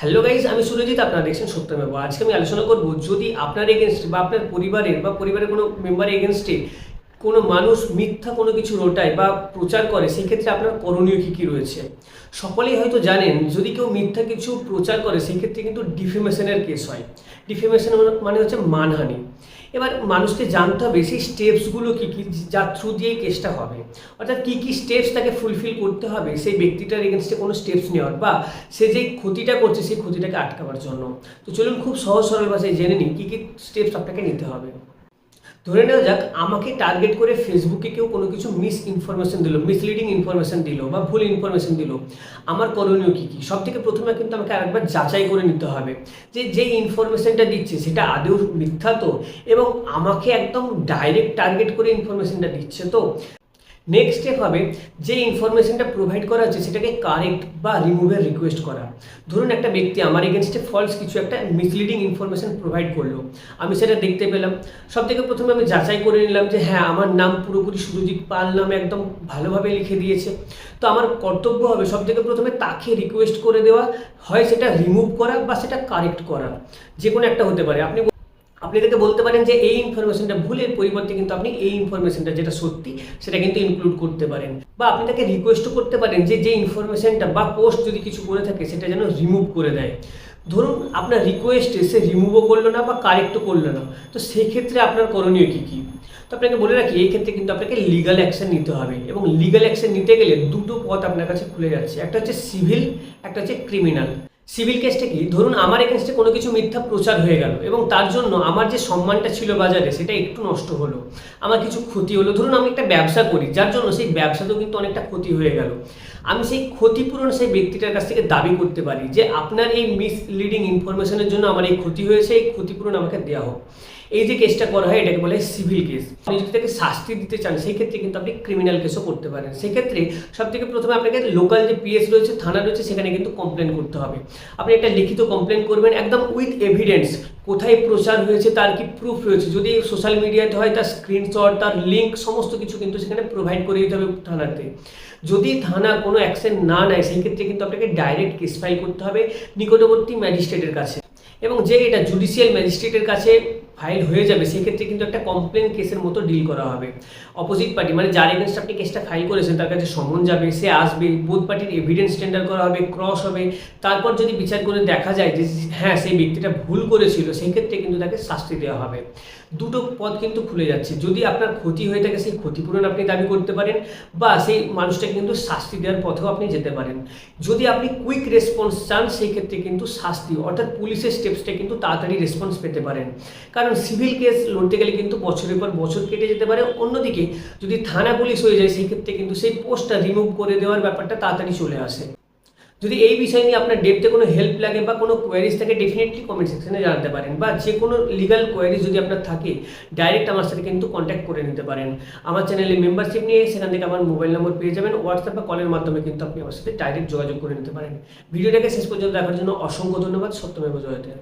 Hello guys আমি সুরজিৎ, আপনার দেখছেন সত্যমেব আজকে আমি আলোচনা করব যদি আপনার এগেনস্টে বা আপনার পরিবারের বা পরিবারের কোনো মেম্বার এগেনস্টে কোনো মানুষ মিথ্যা কোনো কিছু রোটায় বা প্রচার করে সেই ক্ষেত্রে আপনার করণীয় কী কী রয়েছে? সকলেই হয়তো জানেন, যদি কেউ মিথ্যা কিছু প্রচার করে সেই ক্ষেত্রে কিন্তু ডিফেমেশনের কেস হয়। ডিফেমেশন মানে হচ্ছে মানহানি। এবার মানুষকে জানতে হবে, সেই স্টেপসগুলো কী কী, যার থ্রু দিয়ে কেসটা হবে। অর্থাৎ কী কী স্টেপস তাকে ফুলফিল করতে হবে, সেই ব্যক্তিটার এগেনস্টে কোনো স্টেপস নেওয়ার বা সে যে ক্ষতিটা করছে, সেই ক্ষতিটাকে আটকাবার জন্য। তো চলুন খুব সহজ সরল ভাষায় জেনে নিই, কী কী স্টেপস আপনাকে নিতে হবে। ধরে নেওয়া যাক, আমাকে টার্গেট করে ফেসবুকে কেউ কোনো কিছু মিস ইনফরমেশন দিল মিসলিডিং ইনফরমেশন দিল বা ভুল ইনফরমেশন দিল, আমার করণীয় কী কী? সব থেকে প্রথমে কিন্তু আমাকে আরেকবার যাচাই করে নিতে হবে যে যে ইনফরমেশনটা দিচ্ছে সেটা আদৌ মিথ্যা তো? এবং আমাকে একদম ডাইরেক্ট টার্গেট করে ইনফরমেশনটা দিচ্ছে তো? নেক্সট স্টেপ হবে যে ইনফরমেশনটা প্রোভাইড করা হচ্ছে সেটাকে কারেক্ট বা রিমুভের রিকোয়েস্ট করা। ধরুন একটা ব্যক্তি আমার এগেনস্টে ফলস কিছু একটা মিসলিডিং ইনফরমেশন প্রোভাইড করল। আমি সেটা দেখতে পেলাম। সব থেকে প্রথমে আমি যাচাই করে নিলাম যে হ্যাঁ আমার নাম পুরোপুরি সুরজিৎ পাল নামে একদম ভালোভাবে লিখে দিয়েছে। তো আমার কর্তব্য হবে সব থেকে প্রথমে তাকে রিকোয়েস্ট করে দেওয়া, হয় সেটা রিমুভ করা বা সেটা কারেক্ট করা। যে কোনো একটা হতে পারে। আপনি আপনি তাকে বলতে পারেন যে এই ইনফরমেশনটা ভুলের পরিবর্তে কিন্তু আপনি এই ইনফরমেশনটা যেটা সত্যি, সেটা কিন্তু ইনক্লুড করতে পারেন। বা আপনি তাকে রিকোয়েস্টও করতে পারেন যে যে ইনফরমেশনটা বা পোস্ট যদি কিছু করে থাকে, সেটা যেন রিমুভ করে দেয়। ধরুন, আপনার রিকোয়েস্টে সে রিমুভও করল না বা কারেক্টও করল না, তো সেই ক্ষেত্রে আপনার করণীয় কী কী? তো আপনাকে বলে রাখি, এই ক্ষেত্রে কিন্তু আপনাকে লিগাল অ্যাকশন নিতে হবে এবং লিগাল অ্যাকশন নিতে গেলে দুটো পথ আপনার কাছে খুলে যাচ্ছে। একটা হচ্ছে সিভিল একটা হচ্ছে ক্রিমিনাল সিভিল কেসটা কি? ধরুন আমার এগেনস্টে কোনো কিছু মিথ্যা প্রচার হয়ে গেল এবং তার জন্য আমার যে সম্মানটা ছিল বাজারে, সেটা একটু নষ্ট হলো, আমার কিছু ক্ষতি হলো। ধরুন আমি একটা ব্যবসা করি, যার জন্য সেই ব্যবসাতেও কিন্তু অনেকটা ক্ষতি হয়ে গেল। আমি সেই ক্ষতিপূরণ সেই ব্যক্তিটার কাছ থেকে দাবি করতে পারি যে আপনার এই মিসলিডিং ইনফরমেশনের জন্য আমার এই ক্ষতি হয়েছে, এই ক্ষতিপূরণ আমাকে দেওয়া হোক। এই যে কেসটা করা হয়, এটাকে বলে সিভিল কেস। আপনি যদি তাকে শাস্তি দিতে চান, সেই ক্ষেত্রে কিন্তু আপনি ক্রিমিনাল কেসও করতে পারেন। সেক্ষেত্রে সব থেকে প্রথমে আপনাকে লোকাল যে পিএস রয়েছে, থানা রয়েছে, সেখানে কিন্তু কমপ্লেন করতে হবে। আপনি একটা লিখিত কমপ্লেন করবেন, একদম উইথ এভিডেন্স কোথায় প্রচার হয়েছে, তার কি প্রুফ রয়েছে? যদি সোশ্যাল মিডিয়াতে হয়, তার স্ক্রিনশট তার লিঙ্ক সমস্ত কিছু কিন্তু সেখানে প্রোভাইড করে দিতে হবে থানাতে। যদি থানা কোনো অ্যাকশন না নেয়, সেই ক্ষেত্রে কিন্তু আপনাকে ডাইরেক্ট কেস ফাইল করতে হবে নিকটবর্তী ম্যাজিস্ট্রেটের কাছে। এবং যে এটা জুডিশিয়াল ম্যাজিস্ট্রেটের কাছে ফাইল হয়ে যাবে, সেক্ষেত্রে কিন্তু একটা কমপ্লেন কেসের মতো ডিল করা হবে। অপোজিট পার্টি মানে যার এগেনস্ট আপনি কেসটা ফাইল করেছেন, তার কাছে সমন যাবে, সে আসবে বোধ পার্টির এভিডেন্স টেন্ডার করা হবে ক্রস হবে। তারপর যদি বিচার করে দেখা যায় যে হ্যাঁ সেই ব্যক্তিটা ভুল করেছিল সেই ক্ষেত্রে কিন্তু তাকে শাস্তি দেওয়া হবে। দুটো পথ কিন্তু খুলে যাচ্ছে। যদি আপনার ক্ষতি হয়ে থাকে, সেই ক্ষতিপূরণ আপনি দাবি করতে পারেন বা সেই মানুষটাকে কিন্তু শাস্তি দেওয়ার পথেও আপনি যেতে পারেন। যদি আপনি কুইক রেসপন্স চান সেই ক্ষেত্রে কিন্তু শাস্তি, অর্থাৎ পুলিশের স্টেপসটা কিন্তু তাড়াতাড়ি রেসপন্স পেতে পারেন। কারণ সিভিল কেস লড়তে গেলে কিন্তু বছরের পর বছর কেটে যেতে পারে। অন্যদিকে যদি থানা পুলিশ হয়ে যায় সেই ক্ষেত্রে কিন্তু সেই পোস্টটা রিমুভ করে দেওয়ার ব্যাপারটা তাড়াতাড়ি চলে আসে। যদি এই বিষয় নিয়ে আপনার ডেপতে কোনো হেল্প লাগে বা কোনো কোয়ারিজ থাকে ডেফিনেটলি কমেন্ট সেকশনে জানাতে পারেন। বা যে কোনো লিগাল কোয়ারিজ যদি আপনার থাকে ডাইরেক্ট আমার সাথে কিন্তু কন্ট্যাক্ট করে নিতে পারেন। আমার চ্যানেলে মেম্বারশিপ নিয়ে সেখান থেকে আমার মোবাইল নম্বর পেয়ে যাবেন। হোয়াটসঅ্যাপ বা কলের মাধ্যমে কিন্তু আপনি আমার সাথে ডাইরেক্ট যোগাযোগ করে নিতে পারেন। ভিডিওটাকে শেষ পর্যন্ত দেখার জন্য অসংখ্য ধন্যবাদ। সত্যমেব জয়তে।